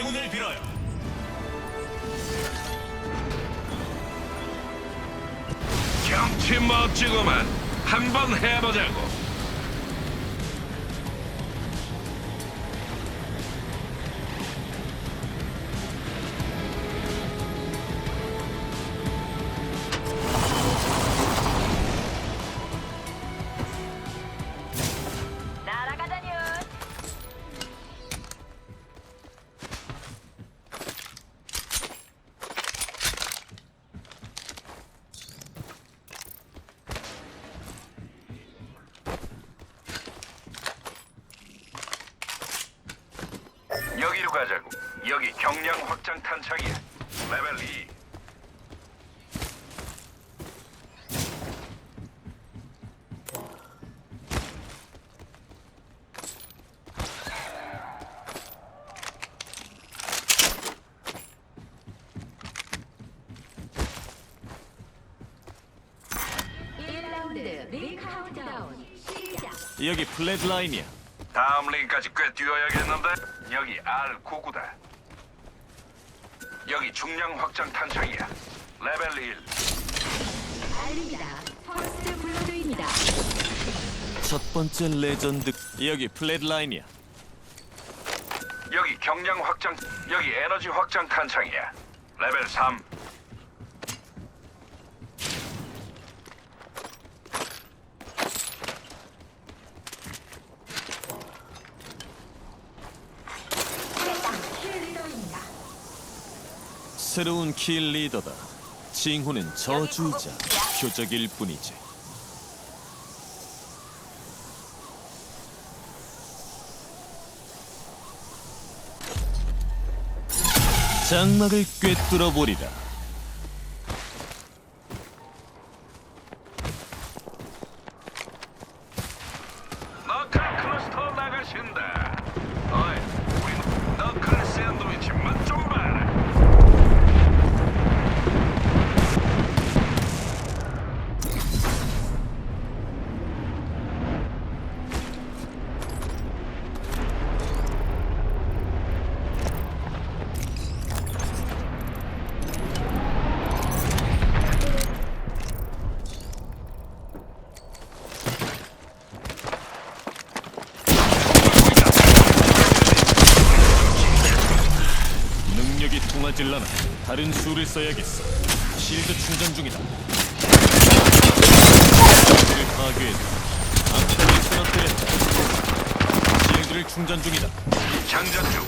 행운을 빌어요. 경치 멋지구만. 한번 해보자고. 여기로 가자고. 여기 경량 확장 탄창이야. 레벨 2. 일라운드 리카운트다운 시작. 여기 플랫 라인이야. 다음 링까지 꽤 뛰어야겠는데. 여기 R99다. 여기 중량 확장 탄창이야. 레벨 1. 알립니다. 퍼스트 블러드입니다. 첫 번째 레전드. 여기 플랫라인이야. 여기 경량 확장, 여기 에너지 확장 탄창이야. 레벨 3. 킬 리더입니다. 새로운 킬 리더다. 징후는 저주자. 표적일 뿐이지. 장막을 꿰뚫어 보리라. 너클 클러스터 나가신다. 어이, 우리 너클 샌드위치 맛 좀 봐라. 통하질라나 다른 수를 써야겠어. 실드 충전 중이다. 실드를 파괴했다. 암탄을 쓰러뜨렸다. 실드를 충전 중이다. 장전 중.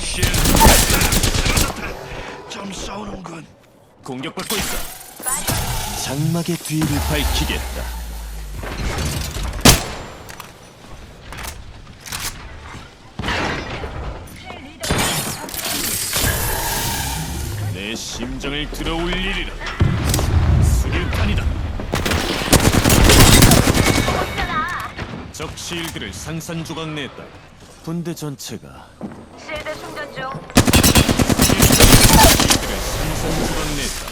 실드. 좀 쏘는군. 공격받고 있어. 장막의 뒤를 밝히겠다. 내 심장을 들어올리리라. 수류탄이다. 적 실드를 산산조각 냈다. 군대 전체가 실드 충전 중. 실드를 산산조각 냈다.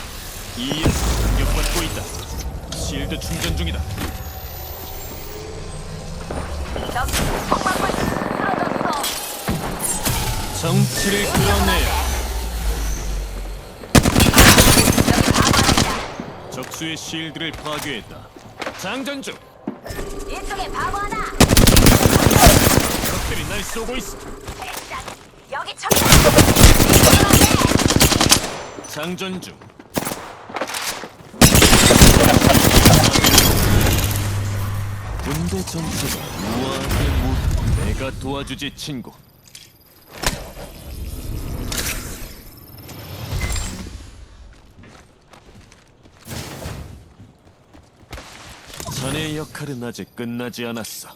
ES 공격받고 있다. 실드 충전 중이다. 적 쓰러졌어. 정치를 끌어내야 적수의 실드를 파괴했다. 장전 중. 이쪽에 바보 하나. 적들이 날 쏘고 있어. 일단 여기 첫. 장전 중. 군대 전체가 우아하게 못. 내가 도와주지 친구. 자네의 역할은 아직 끝나지 않았어.